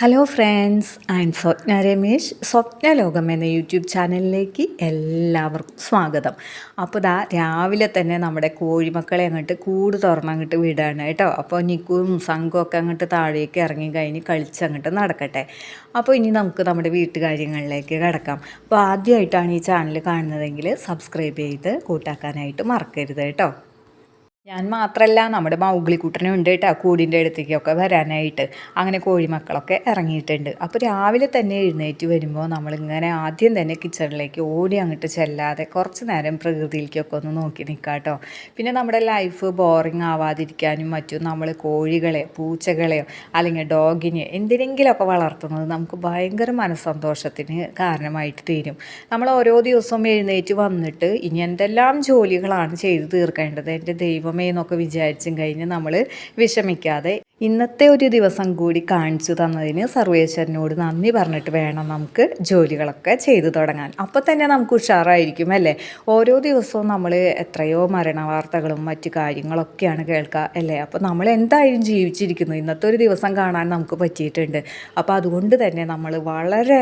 Hello friends and Swapna Ramesh Swapna Lokam എന്ന YouTube ചാനലിലേക്ക് എല്ലാവർക്കും സ്വാഗതം. അപ്പോൾ ദാ രാവിലെ തന്നെ നമ്മുടെ കോഴിമക്കളെ അങ്ങോട്ട് കൂട് തുറന്നങ്ങോട്ട് വിടാണ് കേട്ടോ. അപ്പോൾ നിക്കും സംഘവും ഒക്കെ അങ്ങോട്ട് താഴേക്ക് ഇറങ്ങി കഴിഞ്ഞ് കളിച്ച് അങ്ങോട്ട് നടക്കട്ടെ. അപ്പോൾ ഇനി നമുക്ക് നമ്മുടെ വീട്ടുകാര്യങ്ങളിലേക്ക് കിടക്കാം. അപ്പോൾ ആദ്യമായിട്ടാണ് ഈ ചാനൽ കാണുന്നതെങ്കിൽ സബ്സ്ക്രൈബ് ചെയ്ത് കൂട്ടാക്കാനായിട്ട് മറക്കരുത് കേട്ടോ. ഞാൻ മാത്രമല്ല നമ്മുടെ മൗഗ്ലിക്കുട്ടനും ഉണ്ട് കേട്ടോ കൂടിന്റെ അടുത്തേക്കൊക്കെ വരാനായിട്ട്. അങ്ങനെ കോഴിമക്കളൊക്കെ ഇറങ്ങിയിട്ടുണ്ട്. അപ്പോൾ രാവിലെ തന്നെ എഴുന്നേറ്റ് വരുമ്പോൾ നമ്മളിങ്ങനെ ആദ്യം തന്നെ കിച്ചണിലേക്ക് ഓടി അങ്ങോട്ട് ചെല്ലാതെ കുറച്ച് നേരം പ്രകൃതിയിലേക്കൊക്കെ ഒന്ന് നോക്കി നിൽക്കാം കേട്ടോ പിന്നെ നമ്മുടെ ലൈഫ് ബോറിങ് ആവാതിരിക്കാനും മറ്റും നമ്മൾ കോഴികളെ പൂച്ചകളെയോ അല്ലെങ്കിൽ ഡോഗിനെ എന്തിനെങ്കിലുമൊക്കെ വളർത്തുന്നത് നമുക്ക് ഭയങ്കര മനസ്സന്തോഷത്തിന് കാരണമായിട്ട് തീരും. നമ്മൾ ഓരോ ദിവസവും എഴുന്നേറ്റ് വന്നിട്ട് ഇനി എന്തെല്ലാം ജോലികളാണ് ചെയ്ത് തീർക്കേണ്ടത്? എന്റെ ദൈവമേ എന്നൊക്കെ വിചാരിച്ചും കഴിഞ്ഞ് നമ്മൾ വിഷമിക്കാതെ ഇന്നത്തെ ഒരു ദിവസം കൂടി കാണിച്ചു തന്നതിന് സർവേശ്വരനോട് നന്ദി പറഞ്ഞിട്ട് വേണം നമുക്ക് ജോലികളൊക്കെ ചെയ്തു തുടങ്ങാൻ. അപ്പോൾ തന്നെ നമുക്ക് ഉഷാറായിരിക്കും അല്ലേ? ഓരോ ദിവസവും നമ്മൾ എത്രയോ മരണ വാർത്തകളും മറ്റു കാര്യങ്ങളൊക്കെയാണ് കേൾക്കുക അല്ലേ? അപ്പോൾ നമ്മൾ എന്തായാലും ജീവിച്ചിരിക്കുന്നു. ഇന്നത്തെ ഒരു ദിവസം കാണാൻ നമുക്ക് പറ്റിയിട്ടുണ്ട്. അപ്പോൾ അതുകൊണ്ട് തന്നെ നമ്മൾ വളരെ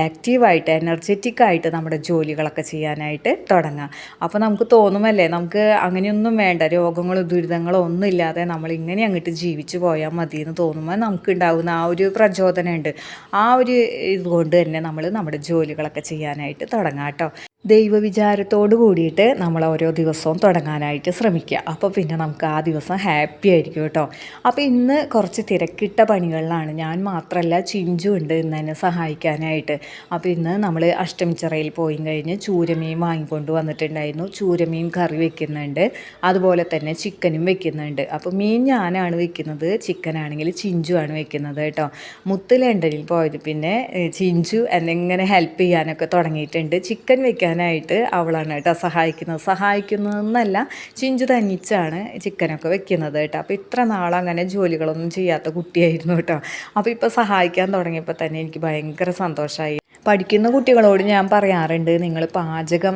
ആക്റ്റീവായിട്ട് എനർജറ്റിക് ആയിട്ട് നമ്മുടെ ജോലികളൊക്കെ ചെയ്യാനായിട്ട് തുടങ്ങാം. അപ്പോൾ നമുക്ക് തോന്നുമല്ലേ? നമുക്ക് അങ്ങനെയൊന്നും വേണ്ട. രോഗങ്ങളോ ദുരിതങ്ങളോ ഒന്നും ഇല്ലാതെ നമ്മൾ ഇങ്ങനെ അങ്ങോട്ട് ജീവിച്ചു പോയാൽ മതി എന്ന് തോന്നുമ്പോൾ നമുക്കുണ്ടാകുന്ന ആ ഒരു പ്രചോദനമുണ്ട്. ആ ഒരു ഇതുകൊണ്ട് തന്നെ നമ്മൾ നമ്മുടെ ജോലികളൊക്കെ ചെയ്യാനായിട്ട് തുടങ്ങാം കേട്ടോ. ദൈവവിചാരത്തോട് കൂടിയിട്ട് നമ്മൾ ഓരോ ദിവസവും തുടങ്ങാനായിട്ട് ശ്രമിക്കുക. അപ്പോൾ പിന്നെ നമുക്ക് ആ ദിവസം ഹാപ്പി ആയിരിക്കും കേട്ടോ. അപ്പോൾ ഇന്ന് കുറച്ച് തിരക്കിട്ട പണികളിലാണ് ഞാൻ മാത്രമല്ല ചിഞ്ചു ഉണ്ട് ഇന്ന് എന്നെ സഹായിക്കാനായിട്ട്. അപ്പോൾ ഇന്ന് നമ്മൾ അഷ്ടമിച്ചിറയിൽ പോയി കഴിഞ്ഞ് ചൂരമീൻ വാങ്ങിക്കൊണ്ട് വന്നിട്ടുണ്ടായിരുന്നു. ചൂരമീൻ കറി വെക്കുന്നുണ്ട്. അതുപോലെ തന്നെ ചിക്കനും വെക്കുന്നുണ്ട്. അപ്പോൾ മീൻ ഞാനാണ് വെക്കുന്നത് ചിക്കനാണെങ്കിൽ ചിഞ്ചു ആണ് വെക്കുന്നത് കേട്ടോ. മുത്ത് ലണ്ടനിൽ പോയത്. പിന്നെ ചിഞ്ചു എന്നെങ്ങനെ ഹെൽപ്പ് ചെയ്യാനൊക്കെ തുടങ്ങിയിട്ടുണ്ട്. ചിക്കൻ വെക്കാനായിട്ട് അവളാണ് കേട്ടോ സഹായിക്കുന്നത്. സഹായിക്കുന്നതെന്നല്ല ചിഞ്ചു തനിച്ചാണ് ചിക്കനൊക്കെ വെക്കുന്നത് കേട്ടോ. അപ്പോൾ ഇത്ര നാളങ്ങനെ ജോലികളൊന്നും ചെയ്യാത്ത കുട്ടിയായിരുന്നു കേട്ടോ. അപ്പോൾ ഇപ്പോൾ സഹായിക്കാൻ തുടങ്ങിയപ്പോൾ തന്നെ എനിക്ക് ഭയങ്കര സന്തോഷമായി. പഠിക്കുന്ന കുട്ടികളോട് ഞാൻ പറയാറുണ്ട് നിങ്ങൾ പാചകം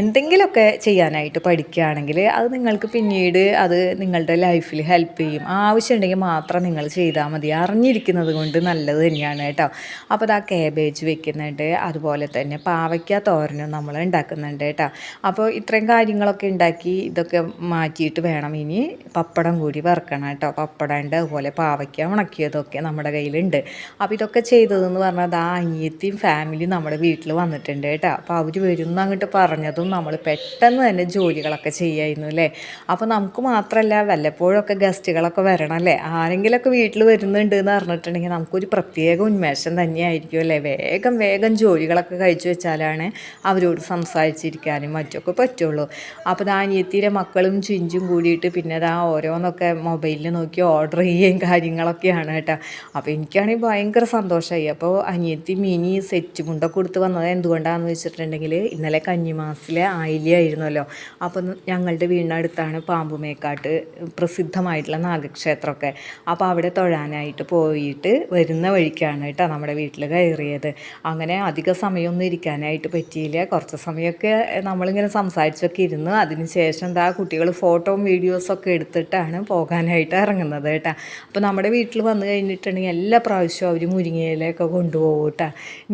എന്തെങ്കിലുമൊക്കെ ചെയ്യാനായിട്ട് പഠിക്കുകയാണെങ്കിൽ അത് നിങ്ങൾക്ക് പിന്നീട് അത് നിങ്ങളുടെ ലൈഫിൽ ഹെൽപ്പ് ചെയ്യും. ആവശ്യമുണ്ടെങ്കിൽ മാത്രം നിങ്ങൾ ചെയ്താൽ മതി. അറിഞ്ഞിരിക്കുന്നത് കൊണ്ട് നല്ലത് തന്നെയാണ് കേട്ടോ. അപ്പോൾ അത് ആ കാബേജ് വെക്കുന്നുണ്ട് അതുപോലെ തന്നെ പാവയ്ക്ക തോരനും നമ്മൾ ഉണ്ടാക്കുന്നുണ്ട് കേട്ടോ. അപ്പോൾ ഇത്രയും കാര്യങ്ങളൊക്കെ ഉണ്ടാക്കി ഇതൊക്കെ മാറ്റിയിട്ട് വേണം ഇനി പപ്പടം കൂടി വറുക്കണം കേട്ടോ. പപ്പടം ഉണ്ട് അതുപോലെ പാവയ്ക്ക ഉണക്കിയതൊക്കെ നമ്മുടെ കയ്യിലുണ്ട്. അപ്പോൾ ഇതൊക്കെ ചെയ്തതെന്ന് പറഞ്ഞാൽ ആ അനിയത്തിയും ഫാമിലി നമ്മുടെ വീട്ടിൽ വന്നിട്ടുണ്ട് കേട്ടോ. അപ്പോൾ അവർ വരുന്ന അങ്ങോട്ട് പറഞ്ഞതും നമ്മൾ പെട്ടെന്ന് തന്നെ ജോലികളൊക്കെ ചെയ്യായിരുന്നു അല്ലേ? അപ്പോൾ നമുക്ക് മാത്രമല്ല വല്ലപ്പോഴൊക്കെ ഗസ്റ്റുകളൊക്കെ വരണം അല്ലേ? ആരെങ്കിലുമൊക്കെ വീട്ടിൽ വരുന്നുണ്ട് എന്ന് പറഞ്ഞിട്ടുണ്ടെങ്കിൽ നമുക്കൊരു പ്രത്യേക ഉന്മേഷം തന്നെയായിരിക്കും അല്ലേ? വേഗം വേഗം ജോലികളൊക്കെ കഴിച്ചു വെച്ചാലാണ് അവരോട് സംസാരിച്ചിരിക്കാനും മറ്റൊക്കെ പറ്റുള്ളൂ. അപ്പോൾ ദാ അനിയത്തിയുടെ മക്കളും ചിഞ്ചും കൂടിയിട്ട് പിന്നെ അതാ ഓരോന്നൊക്കെ മൊബൈലിൽ നോക്കി ഓർഡർ ചെയ്യുകയും കാര്യങ്ങളൊക്കെയാണ് കേട്ടോ. അപ്പോൾ എനിക്കാണെങ്കിൽ ഭയങ്കര സന്തോഷമായി. അപ്പോൾ അനിയത്തി മിനി സെറ്റ് മുണ്ടൊക്കെ കൊടുത്ത് വന്നത് എന്തുകൊണ്ടാണെന്ന് വെച്ചിട്ടുണ്ടെങ്കിൽ ഇന്നലെ കന്നിമാസത്തിലെ ആയില്യായിരുന്നല്ലോ. അപ്പം ഞങ്ങളുടെ വീടിനടുത്താണ് പാമ്പുമേക്കാട്ട് പ്രസിദ്ധമായിട്ടുള്ള നാഗക്ഷേത്രമൊക്കെ. അപ്പോൾ അവിടെ തൊഴാനായിട്ട് പോയിട്ട് വരുന്ന വഴിക്കാണ് കേട്ടോ നമ്മുടെ വീട്ടിൽ കയറിയത്. അങ്ങനെ അധിക സമയമൊന്നും ഇരിക്കാനായിട്ട് പറ്റിയില്ല. കുറച്ച് സമയമൊക്കെ നമ്മളിങ്ങനെ സംസാരിച്ചൊക്കെ ഇരുന്ന് അതിന് ശേഷം എന്താ കുട്ടികൾ ഫോട്ടോയും വീഡിയോസൊക്കെ എടുത്തിട്ടാണ് പോകാനായിട്ട് ഇറങ്ങുന്നത് കേട്ടോ. അപ്പോൾ നമ്മുടെ വീട്ടിൽ വന്നു കഴിഞ്ഞിട്ടുണ്ടെങ്കിൽ എല്ലാ പ്രാവശ്യവും അവർ മുരിങ്ങയിലൊക്കെ കൊണ്ടുപോകും കേട്ടോ.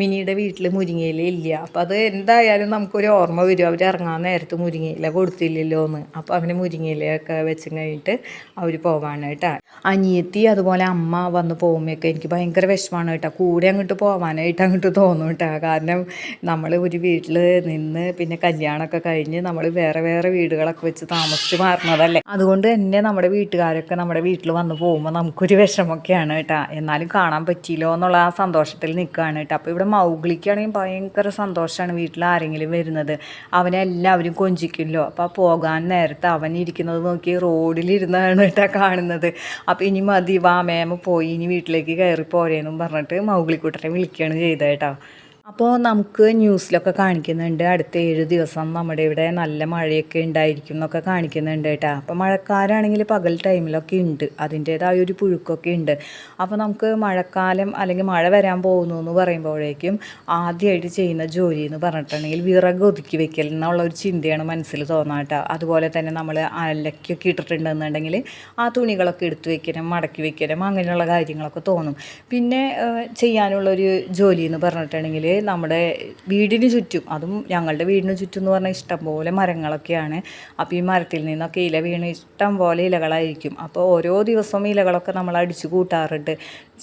മിനിയുടെ വീട്ടിൽ മുരിങ്ങയില ഇല്ല. അപ്പോൾ അത് എന്തായാലും നമുക്കൊരു ഓർമ്മ വരും. അവർ ഇറങ്ങാൻ നേരത്ത് മുരിങ്ങയില കൊടുത്തില്ലല്ലോ എന്ന് അപ്പോൾ അവന് മുരിങ്ങയിലൊക്കെ വെച്ച് കഴിഞ്ഞിട്ട് അവർ പോവാണ് കേട്ടോ അനിയത്തി അതുപോലെ അമ്മ വന്ന് പോകുമ്പോഴൊക്കെ എനിക്ക് ഭയങ്കര വിഷമമാണ് കേട്ടോ. കൂടെ അങ്ങോട്ട് പോകാനായിട്ട് അങ്ങോട്ട് തോന്നും കേട്ടോ. കാരണം നമ്മൾ ഒരു വീട്ടിൽ നിന്ന് പിന്നെ കല്യാണമൊക്കെ കഴിഞ്ഞ് നമ്മൾ വേറെ വേറെ വീടുകളൊക്കെ വെച്ച് താമസിച്ച് മാറുന്നതല്ലേ. അതുകൊണ്ട് തന്നെ നമ്മുടെ വീട്ടുകാരൊക്കെ നമ്മുടെ വീട്ടിൽ വന്ന് പോകുമ്പോൾ നമുക്കൊരു വിഷമമൊക്കെയാണ് കേട്ടോ. എന്നാലും കാണാൻ പറ്റിയില്ലോ എന്നുള്ള ആ സന്തോഷത്തിൽ നിൽക്കുകയാണ് കേട്ടോ. അപ്പോൾ ഇവിടെ മൗഗ്ലിക്കാണെങ്കിൽ ഭയങ്കര സന്തോഷമാണ് വീട്ടിൽ ആരെങ്കിലും വരുന്നത്. അവനെ എല്ലാവരും കൊഞ്ചിക്കുമല്ലോ അപ്പോൾ പോകാൻ നേരത്ത് അവൻ ഇരിക്കുന്നത് നോക്കി റോഡിലിരുന്നാണ് കേട്ടോ കാണുന്നത്. അപ്പോൾ ഇനി മതി വാമേമ പോയി ഇനി വീട്ടിലേക്ക് കയറി പോരേന്നും പറഞ്ഞിട്ട് മൗഗ്ലിക്കുട്ടനെ വിളിക്കുകയാണ് ചെയ്തത് കേട്ടോ. അപ്പോൾ നമുക്ക് ന്യൂസിലൊക്കെ കാണിക്കുന്നുണ്ട് അടുത്ത ഏഴ് ദിവസം നമ്മുടെ ഇവിടെ നല്ല മഴയൊക്കെ ഉണ്ടായിരിക്കും എന്നൊക്കെ കാണിക്കുന്നുണ്ട് കേട്ടോ. അപ്പോൾ മഴക്കാലമാണെങ്കിൽ പകൽ ടൈമിലൊക്കെ ഉണ്ട് അതിന്റേതായ ഒരു പുഴുക്കൊക്കെ ഉണ്ട്. അപ്പോൾ നമുക്ക് മഴക്കാലം അല്ലെങ്കിൽ മഴ വരാൻ പോകുന്നു എന്ന് പറയുമ്പോഴേക്കും ആദ്യമായിട്ട് ചെയ്യുന്ന ജോലി എന്ന് പറഞ്ഞിട്ടുണ്ടെങ്കിൽ വിറക് ഒതുക്കി വെക്കൽ എന്നുള്ള ഒരു ചിന്തയാണ് മനസ്സിൽ തോന്നാട്ടോ അതുപോലെ തന്നെ നമ്മൾ അലക്കൊക്കെ ഇട്ടിട്ടുണ്ടെന്നുണ്ടെങ്കിൽ ആ തുണികളൊക്കെ എടുത്ത് വെക്കണം മടക്കി വെക്കണം അങ്ങനെയുള്ള കാര്യങ്ങളൊക്കെ തോന്നും. പിന്നെ ചെയ്യാനുള്ളൊരു ജോലി എന്ന് പറഞ്ഞിട്ടുണ്ടെങ്കിൽ നമ്മുടെ വീടിന് ചുറ്റും അതും ഞങ്ങളുടെ വീടിന് ചുറ്റും എന്ന് പറഞ്ഞാൽ ഇഷ്ടംപോലെ മരങ്ങളൊക്കെയാണ്. അപ്പോൾ ഈ മരത്തിൽ നിന്നൊക്കെ ഇല വീണ് ഇഷ്ടം പോലെ ഇലകളായിരിക്കും. അപ്പോൾ ഓരോ ദിവസവും ഇലകളൊക്കെ നമ്മൾ അടിച്ചു കൂട്ടാറുണ്ട്.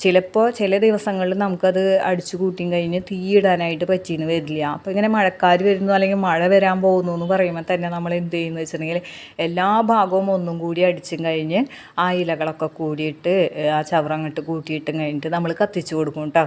ചിലപ്പോൾ ചില ദിവസങ്ങളിൽ നമുക്കത് അടിച്ചു കൂട്ടിയും കഴിഞ്ഞ് തീയിടാനായിട്ട് പറ്റിയെന്ന് വരില്ല. അപ്പോൾ ഇങ്ങനെ മഴക്കാർ വരുന്നു അല്ലെങ്കിൽ മഴ വരാൻ പോകുന്നു എന്ന് പറയുമ്പോൾ തന്നെ നമ്മൾ എന്ത് ചെയ്യുന്നു വെച്ചിട്ടുണ്ടെങ്കിൽ എല്ലാ ഭാഗവും ഒന്നും കൂടി അടിച്ചും കഴിഞ്ഞ് ആ ഇലകളൊക്കെ കൂടിയിട്ട് ആ ചവറങ്ങിട്ട് കൂട്ടിയിട്ടും കഴിഞ്ഞിട്ട് നമ്മൾ കത്തിച്ചു കൊടുക്കും കേട്ടോ.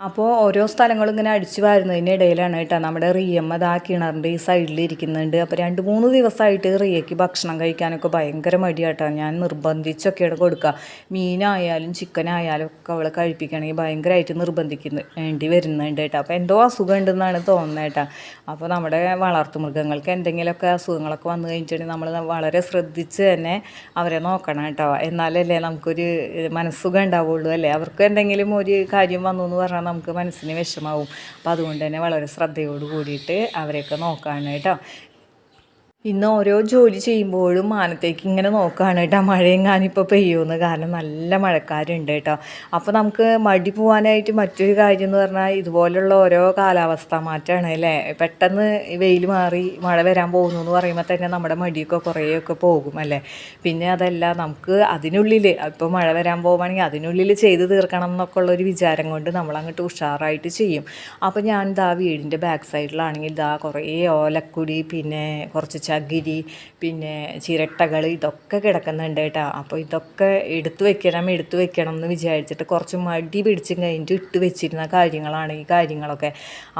അപ്പോൾ ഓരോ സ്ഥലങ്ങളും ഇങ്ങനെ അടിച്ചു വാരുന്നതിന്റെ ഇടയിലാണ് കേട്ടോ. നമ്മുടെ റിയമ്മ ദാ കിണറിന്റെ ഈ സൈഡിൽ ഇരിക്കുന്നുണ്ട്. അപ്പോൾ രണ്ട് മൂന്ന് ദിവസമായിട്ട് റിയയ്ക്ക് ഭക്ഷണം കഴിക്കാനൊക്കെ ഭയങ്കര മടിയാട്ടോ. ഞാൻ നിർബന്ധിച്ചൊക്കെയാണ് കൊടുക്കുക. മീനായാലും ചിക്കനായാലും ഒക്കെ അവളെ കഴിപ്പിക്കണമെങ്കിൽ ഭയങ്കരമായിട്ട് നിർബന്ധിക്കുന്നു വേണ്ടി വരുന്നുണ്ട് കേട്ടോ. അപ്പോൾ എന്തോ അസുഖം ഉണ്ടെന്നാണ് തോന്നുന്നത് കേട്ടോ. അപ്പോൾ നമ്മുടെ വളർത്തു മൃഗങ്ങൾക്ക് എന്തെങ്കിലുമൊക്കെ അസുഖങ്ങളൊക്കെ വന്നു കഴിഞ്ഞിട്ടുണ്ടെങ്കിൽ നമ്മൾ വളരെ ശ്രദ്ധിച്ച് തന്നെ അവരെ നോക്കണം കേട്ടോ. എന്നാലല്ലേ നമുക്കൊരു മനസ്സുഖം ഉണ്ടാവുള്ളൂ അല്ലേ? അവർക്ക് എന്തെങ്കിലും ഒരു കാര്യം വന്നു എന്ന് പറഞ്ഞാൽ നമുക്ക് മനസ്സിന് വിഷമാവും. അപ്പോൾ അതുകൊണ്ട് തന്നെ വളരെ ശ്രദ്ധയോട് കൂടിയിട്ട് അവരെയൊക്കെ നോക്കാനായിട്ടോ ഇന്ന് ഓരോ ജോലി ചെയ്യുമ്പോഴും മാനത്തേക്ക് ഇങ്ങനെ നോക്കുകയാണ് കേട്ടോ. മഴയും കാണിപ്പോൾ പെയ്യുമെന്ന് കാരണം നല്ല മഴക്കാരുണ്ട് കേട്ടോ. അപ്പോൾ നമുക്ക് മടി പോകാനായിട്ട് മറ്റൊരു കാര്യം എന്ന് പറഞ്ഞാൽ ഇതുപോലുള്ള ഓരോ കാലാവസ്ഥ മാറ്റമാണ് അല്ലേ? പെട്ടെന്ന് വെയിൽ മാറി മഴ വരാൻ പോകുന്നു എന്ന് പറയുമ്പോൾ തന്നെ നമ്മുടെ മടിയൊക്കെ കുറേയൊക്കെ പോകും അല്ലേ? പിന്നെ അതല്ല നമുക്ക് അതിനുള്ളിൽ ഇപ്പോൾ മഴ വരാൻ പോകുവാണെങ്കിൽ അതിനുള്ളിൽ ചെയ്ത് തീർക്കണം എന്നൊക്കെ ഉള്ളൊരു വിചാരം കൊണ്ട് നമ്മളങ്ങോട്ട് ഉഷാറായിട്ട് ചെയ്യും. അപ്പോൾ ഞാൻ ഇതാ വീടിന്റെ ബാക്ക് സൈഡിലാണെങ്കിൽ ഇതാ കുറേ ഓലക്കുടി പിന്നെ കുറച്ച് ചകിരി പിന്നെ ചിരട്ടകൾ ഇതൊക്കെ കിടക്കുന്നുണ്ട് കേട്ടോ. അപ്പോൾ ഇതൊക്കെ എടുത്തു വെക്കണം എടുത്തു വെക്കണം എന്ന് വിചാരിച്ചിട്ട് കുറച്ച് മടി പിടിച്ച് കഴിഞ്ഞിട്ട് ഇട്ട് വെച്ചിരുന്ന കാര്യങ്ങളാണ് ഈ കാര്യങ്ങളൊക്കെ.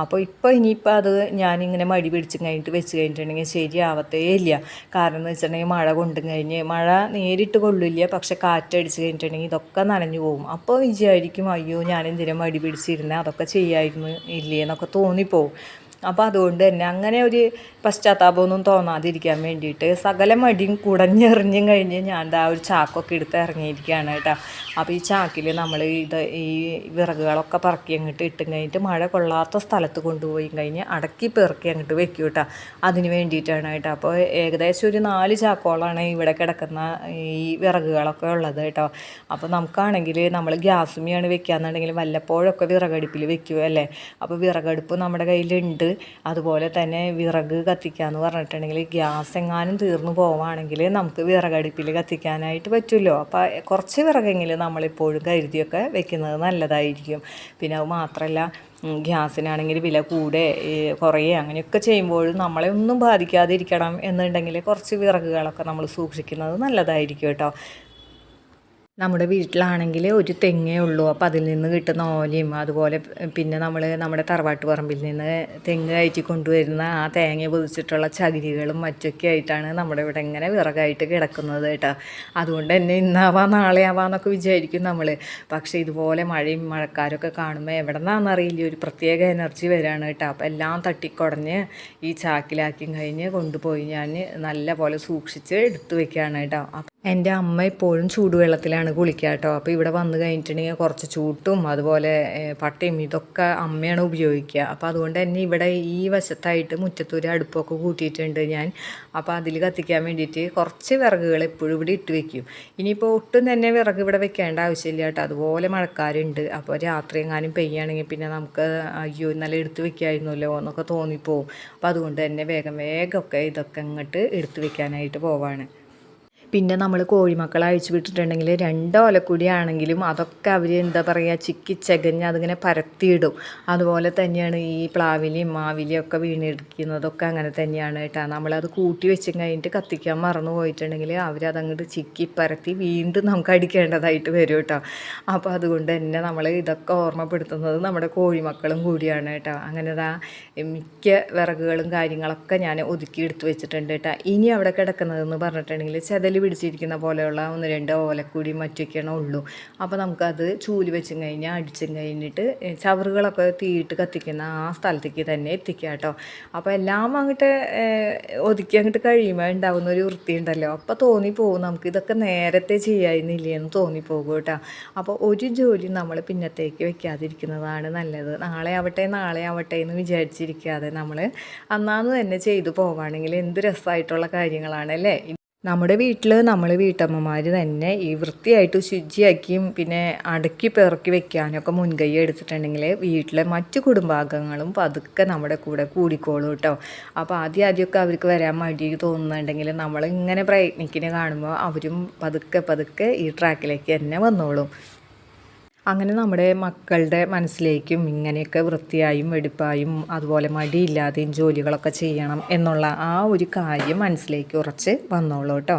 അപ്പോൾ ഇപ്പോൾ ഇനിയിപ്പോൾ അത് ഞാനിങ്ങനെ മടി പിടിച്ച് കഴിഞ്ഞിട്ട് വെച്ച് കഴിഞ്ഞിട്ടുണ്ടെങ്കിൽ ശരിയാവത്തേ ഇല്ല. കാരണം എന്ന് വെച്ചിട്ടുണ്ടെങ്കിൽ മഴ കൊണ്ടു കഴിഞ്ഞ് മഴ നേരിട്ട് കൊള്ളില്ല പക്ഷെ കാറ്റടിച്ച് കഴിഞ്ഞിട്ടുണ്ടെങ്കിൽ ഇതൊക്കെ നനഞ്ഞു പോകും അപ്പോൾ വിചാരിക്കും അയ്യോ ഞാൻ എന്തിനാ മടി പിടിച്ചിരുന്നത് അതൊക്കെ ചെയ്യായിരുന്നു ഇല്ലേ? എന്നൊക്കെ തോന്നിപ്പോവും. അപ്പോൾ അതുകൊണ്ട് തന്നെ അങ്ങനെ ഒരു പശ്ചാത്താപമൊന്നും തോന്നാതിരിക്കാൻ വേണ്ടിയിട്ട് സകല മടിയും കുടഞ്ഞെറിഞ്ഞും കഴിഞ്ഞ് ഞാൻ ദാ ഒരു ചാക്കൊക്കെ എടുത്ത് ഇറങ്ങിയിരിക്കുകയാണ് കേട്ടോ. അപ്പോൾ ഈ ചാക്കിൽ നമ്മൾ ഇത് ഈ വിറകുകളൊക്കെ പറക്കി അങ്ങോട്ട് ഇട്ടും കഴിഞ്ഞിട്ട് മഴ കൊള്ളാത്ത സ്ഥലത്ത് കൊണ്ടുപോയി കഴിഞ്ഞ് അടക്കി പെറുക്കി അങ്ങോട്ട് വെക്കും കേട്ടോ. അതിന് വേണ്ടിയിട്ടാണ് കേട്ടോ. അപ്പോൾ ഏകദേശം ഒരു നാല് ചാക്കോളാണ് ഇവിടെ കിടക്കുന്ന ഈ വിറകുകളൊക്കെ ഉള്ളത് കേട്ടോ. അപ്പോൾ നമുക്കാണെങ്കിൽ നമ്മൾ ഗ്യാസുമെയാണ് വെക്കുകയെന്നുണ്ടെങ്കിൽ വല്ലപ്പോഴൊക്കെ വിറകടുപ്പിൽ വെക്കുക അല്ലേ അപ്പോൾ വിറകടുപ്പ് നമ്മുടെ കയ്യിലുണ്ട്. അതുപോലെ തന്നെ വിറക് കത്തിക്കാന്ന് പറഞ്ഞിട്ടുണ്ടെങ്കിൽ ഗ്യാസ് എങ്ങാനും തീർന്നു പോവുകയാണെങ്കിൽ നമുക്ക് വിറകടുപ്പിൽ കത്തിക്കാനായിട്ട് പറ്റുമല്ലോ അപ്പോൾ കുറച്ച് വിറകെങ്കിലും നമ്മളിപ്പോഴും കരുതിയൊക്കെ വെക്കുന്നത് നല്ലതായിരിക്കും. പിന്നെ അത് മാത്രമല്ല ഗ്യാസിനാണെങ്കിൽ വില കൂടെ കുറേ അങ്ങനെയൊക്കെ ചെയ്യുമ്പോഴും നമ്മളെ ഒന്നും ബാധിക്കാതിരിക്കണം എന്നുണ്ടെങ്കിൽ കുറച്ച് വിറകുകളൊക്കെ നമ്മൾ സൂക്ഷിക്കുന്നത് നല്ലതായിരിക്കും കേട്ടോ. നമ്മുടെ വീട്ടിലാണെങ്കിൽ ഒരു തെങ്ങേ ഉള്ളൂ. അപ്പോൾ അതിൽ നിന്ന് കിട്ടുന്ന ഓലയും അതുപോലെ പിന്നെ നമ്മൾ നമ്മുടെ തറവാട്ട് പറമ്പിൽ നിന്ന് തെങ്ങ് കയറ്റി കൊണ്ടുവരുന്ന ആ തേങ്ങ പൊതിച്ചിട്ടുള്ള ചകിരികളും മറ്റൊക്കെ ആയിട്ടാണ് നമ്മുടെ ഇവിടെ ഇങ്ങനെ വിറകായിട്ട് കിടക്കുന്നത് കേട്ടോ. അതുകൊണ്ട് തന്നെ ഇന്നാവാ നാളെ ആവാന്നൊക്കെ വിചാരിക്കും നമ്മൾ പക്ഷേ ഇതുപോലെ മഴയും മഴക്കാരൊക്കെ കാണുമ്പോൾ എവിടെ നിന്നാണെന്നറിയില്ല ഒരു പ്രത്യേക എനർജി വരാണ് കേട്ടോ. അപ്പോൾ എല്ലാം തട്ടിക്കുടഞ്ഞ് ഈ ചാക്കിലാക്കി കഴിഞ്ഞ് കൊണ്ടുപോയി ഞാൻ നല്ല പോലെ സൂക്ഷിച്ച് എടുത്തു വെക്കുകയാണ് കേട്ടോ. എന്റെ അമ്മ ഇപ്പോഴും ചൂടുവെള്ളത്തിലാണ് കുളിക്കുക കേട്ടോ അപ്പോൾ ഇവിടെ വന്ന് കഴിഞ്ഞിട്ടുണ്ടെങ്കിൽ കുറച്ച് ചൂട്ടും അതുപോലെ പട്ടയും ഇതൊക്കെ അമ്മയാണ് ഉപയോഗിക്കുക. അപ്പോൾ അതുകൊണ്ട് തന്നെ ഇവിടെ ഈ വശത്തായിട്ട് മുറ്റത്തൊരു അടുപ്പൊക്കെ കൂട്ടിയിട്ടുണ്ട് ഞാൻ. അപ്പോൾ അതിൽ കത്തിക്കാൻ വേണ്ടിയിട്ട് കുറച്ച് വിറകുകൾ എപ്പോഴും ഇവിടെ ഇട്ട് വെക്കും. ഇനിയിപ്പോൾ ഒട്ടും തന്നെ വിറക് ഇവിടെ വെക്കേണ്ട ആവശ്യമില്ല കേട്ടോ. അതുപോലെ മഴക്കാരുണ്ട്. അപ്പോൾ രാത്രി എങ്ങാനും പെയ്യുകയാണെങ്കിൽ പിന്നെ നമുക്ക് അയ്യോ ഇന്നലെ എടുത്ത് വെക്കായിരുന്നല്ലോ എന്നൊക്കെ തോന്നിപ്പോവും. അപ്പോൾ അതുകൊണ്ട് തന്നെ വേഗം വേഗമൊക്കെ ഇതൊക്കെ അങ്ങോട്ട് എടുത്ത് വെക്കാനായിട്ട് പോവാണ്. പിന്നെ നമ്മൾ കോഴിമക്കളെ അഴിച്ചു വിട്ടിട്ടുണ്ടെങ്കിൽ രണ്ടോലക്കൂടി ആണെങ്കിലും അതൊക്കെ അവർ എന്താ പറയുക ചിക്കി ചകഞ്ഞ് അതിങ്ങനെ പരത്തിയിടും. അതുപോലെ തന്നെയാണ് ഈ പ്ലാവിലെയും മാവിലെയും ഒക്കെ വീണെടുക്കുന്നതൊക്കെ അങ്ങനെ തന്നെയാണ് കേട്ടോ. നമ്മളത് കൂട്ടി വെച്ചും കഴിഞ്ഞിട്ട് കത്തിക്കാൻ മറന്നു പോയിട്ടുണ്ടെങ്കിൽ അവരതങ്ങോട്ട് ചിക്കി പരത്തി വീണ്ടും നമുക്ക് അടിക്കേണ്ടതായിട്ട് വരും കേട്ടോ. അപ്പോൾ അതുകൊണ്ട് തന്നെ നമ്മൾ ഇതൊക്കെ ഓർമ്മപ്പെടുത്തുന്നത് നമ്മുടെ കോഴിമക്കളും കൂടിയാണ് കേട്ടോ. അങ്ങനെ ദാ മിക്ക വിറകുകളും കാര്യങ്ങളൊക്കെ ഞാൻ ഒതുക്കി എടുത്തു വെച്ചിട്ടുണ്ട് കേട്ടോ. ഇനി അവിടെ കിടക്കുന്നതെന്ന് പറഞ്ഞിട്ടുണ്ടെങ്കിൽ ചൂൽ പിടിച്ചിരിക്കുന്ന പോലെയുള്ള ഒന്ന് രണ്ട് ഓലക്കൂടി മറ്റൊക്കെയാണ് ഉള്ളൂ. അപ്പോൾ നമുക്കത് ചൂൽ വെച്ചും കഴിഞ്ഞാൽ അടിച്ചും കഴിഞ്ഞിട്ട് ചവറുകളൊക്കെ തീയിട്ട് കത്തിക്കുന്ന ആ സ്ഥലത്തേക്ക് തന്നെ എത്തിക്കുക കേട്ടോ. അപ്പോൾ എല്ലാം അങ്ങോട്ട് ഒതുക്കി അങ്ങോട്ട് കഴിയുമ്പോൾ ഉണ്ടാകുന്ന ഒരു വൃത്തി ഉണ്ടല്ലോ അപ്പോൾ തോന്നിപ്പോകും നമുക്ക് ഇതൊക്കെ നേരത്തെ ചെയ്യായിരുന്നില്ലേ എന്ന് തോന്നിപ്പോകും കേട്ടോ. അപ്പോൾ ഒരു ജോലി നമ്മൾ പിന്നത്തേക്ക് വെക്കാതിരിക്കുന്നതാണ് നല്ലത്. നാളെ ആവട്ടെ നാളെ ആവട്ടെ എന്ന് വിചാരിച്ചിരിക്കാതെ നമ്മൾ അന്നാന്ന് തന്നെ ചെയ്തു പോവുകയാണെങ്കിൽ എന്ത് രസമായിട്ടുള്ള കാര്യങ്ങളാണ് അല്ലേ? നമ്മുടെ വീട്ടിൽ നമ്മൾ വീട്ടമ്മമാർ തന്നെ ഈ വൃത്തിയായിട്ട് ശുചിയാക്കിയും പിന്നെ അടക്കി പിറക്കി വെക്കാനൊക്കെ മുൻകൈ എടുത്തിട്ടുണ്ടെങ്കിൽ വീട്ടിലെ മറ്റു കുടുംബാംഗങ്ങളും പതുക്കെ നമ്മുടെ കൂടെ കൂടിക്കോളും കേട്ടോ അപ്പോൾ ആദ്യം ആദ്യമൊക്കെ അവർക്ക് വരാൻ മടി തോന്നുന്നുണ്ടെങ്കിൽ നമ്മളിങ്ങനെ പ്രയത്നിക്കുന്ന കാണുമ്പോൾ അവരും പതുക്കെ പതുക്കെ ഈ ട്രാക്കിലേക്ക് തന്നെ വന്നോളും. അങ്ങനെ നമ്മുടെ മക്കളുടെ മനസ്സിലേക്കും ഇങ്ങനെയൊക്കെ വൃത്തിയായും വെടിപ്പായും അതുപോലെ മടിയില്ലാതെയും ജോലികളൊക്കെ ചെയ്യണം എന്നുള്ള ആ ഒരു കാര്യം മനസ്സിലേക്ക് ഉറച്ച് വന്നോളൂ കേട്ടോ.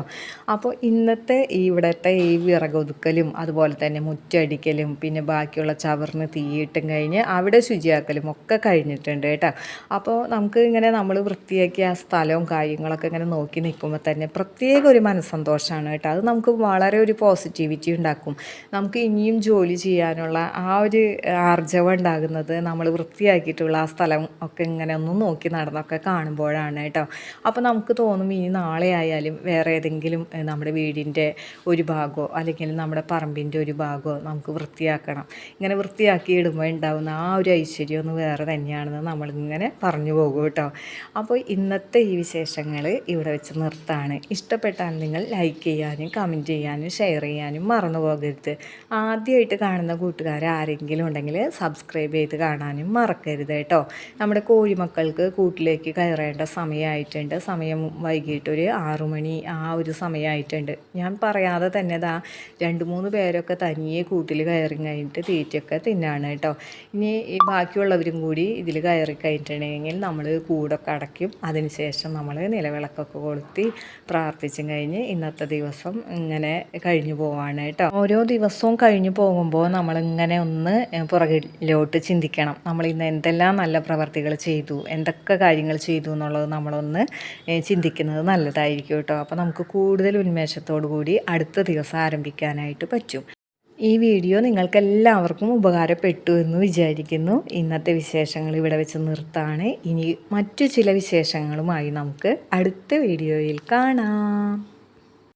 അപ്പോൾ ഇന്നത്തെ ഇവിടുത്തെ ഈ വിറകൊതുക്കലും അതുപോലെ തന്നെ മുറ്റടിക്കലും പിന്നെ ബാക്കിയുള്ള ചവറിന് തീയിട്ടും കഴിഞ്ഞ് അവിടെ ശുചിയാക്കലും ഒക്കെ കഴിഞ്ഞിട്ടുണ്ട് കേട്ടോ. അപ്പോൾ നമുക്ക് ഇങ്ങനെ നമ്മൾ വൃത്തിയാക്കിയ ആ സ്ഥലവും കാര്യങ്ങളൊക്കെ ഇങ്ങനെ നോക്കി നിൽക്കുമ്പോൾ തന്നെ പ്രത്യേക ഒരു മനസ്സന്തോഷമാണ് കേട്ടോ. അത് നമുക്ക് വളരെ ഒരു പോസിറ്റിവിറ്റി ഉണ്ടാക്കും. നമുക്ക് ഇനിയും ജോലി ചെയ്യാൻ ചെയ്യാനുള്ള ആ ഒരു ആർജവം ഉണ്ടാകുന്നത് നമ്മൾ വൃത്തിയാക്കിയിട്ടുള്ള ആ സ്ഥലം ഒക്കെ ഇങ്ങനെ ഒന്ന് നോക്കി നടന്നൊക്കെ കാണുമ്പോഴാണ് കേട്ടോ. അപ്പോൾ നമുക്ക് തോന്നും ഇനി നാളെ ആയാലും വേറെ ഏതെങ്കിലും നമ്മുടെ വീടിന്റെ ഒരു ഭാഗമോ അല്ലെങ്കിൽ നമ്മുടെ പറമ്പിന്റെ ഒരു ഭാഗമോ നമുക്ക് വൃത്തിയാക്കണം. ഇങ്ങനെ വൃത്തിയാക്കി ഇടുമ്പോൾ ഉണ്ടാകുന്ന ആ ഒരു ഐശ്വര്യം ഒന്ന് വേറെ തന്നെയാണെന്ന് നമ്മളിങ്ങനെ പറഞ്ഞു പോകും കേട്ടോ. അപ്പോൾ ഇന്നത്തെ ഈ വിശേഷങ്ങൾ ഇവിടെ വെച്ച് നിർത്താണ്. ഇഷ്ടപ്പെട്ടാൽ നിങ്ങൾ ലൈക്ക് ചെയ്യാനും കമന്റ് ചെയ്യാനും ഷെയർ ചെയ്യാനും മറന്നു പോകരുത്. ആദ്യമായിട്ട് കാണുന്ന കാണുന്ന കൂട്ടുകാർ ആരെങ്കിലും ഉണ്ടെങ്കിൽ സബ്സ്ക്രൈബ് ചെയ്ത് കാണാനും മറക്കരുത് കേട്ടോ. നമ്മുടെ കോഴിമക്കൾക്ക് കൂട്ടിലേക്ക് കയറേണ്ട സമയമായിട്ടുണ്ട്. സമയം വൈകിട്ട് ഒരു മണി ആ ഒരു സമയമായിട്ടുണ്ട്. ഞാൻ പറയാതെ തന്നെ ദാ രണ്ട് മൂന്ന് പേരൊക്കെ തനിയെ കൂട്ടിൽ കയറി കഴിഞ്ഞിട്ട് തീറ്റയൊക്കെ തിന്നാണ് കേട്ടോ. ഇനി ബാക്കിയുള്ളവരും കൂടി ഇതിൽ കയറി കഴിഞ്ഞിട്ടുണ്ടെങ്കിൽ നമ്മൾ കൂടൊക്കെ. അടയ്ക്കും അതിനുശേഷം നമ്മൾ നിലവിളക്കൊക്കെ കൊളുത്തി പ്രാർത്ഥിച്ചും കഴിഞ്ഞ് ഇന്നത്തെ ദിവസം ഇങ്ങനെ കഴിഞ്ഞു പോവാണ് കേട്ടോ. ഓരോ ദിവസവും കഴിഞ്ഞു പോകുമ്പോൾ നമ്മളിങ്ങനെ ഒന്ന് പുറകിലോട്ട് ചിന്തിക്കണം. നമ്മൾ ഇന്ന് എന്തെല്ലാം നല്ല പ്രവർത്തികൾ ചെയ്തു എന്തൊക്കെ കാര്യങ്ങൾ ചെയ്തു എന്നുള്ളത് നമ്മളൊന്ന് ചിന്തിക്കുന്നത് നല്ലതായിരിക്കും കേട്ടോ. അപ്പോൾ നമുക്ക് കൂടുതൽ ഉന്മേഷത്തോടു കൂടി അടുത്ത ദിവസം ആരംഭിക്കാനായിട്ട് പറ്റും. ഈ വീഡിയോ നിങ്ങൾക്കെല്ലാവർക്കും ഉപകാരപ്പെട്ടു എന്ന് വിചാരിക്കുന്നു. ഇന്നത്തെ വിശേഷങ്ങൾ ഇവിടെ വെച്ച് നിർത്താണ്. ഇനി മറ്റു ചില വിശേഷങ്ങളുമായി നമുക്ക് അടുത്ത വീഡിയോയിൽ കാണാം.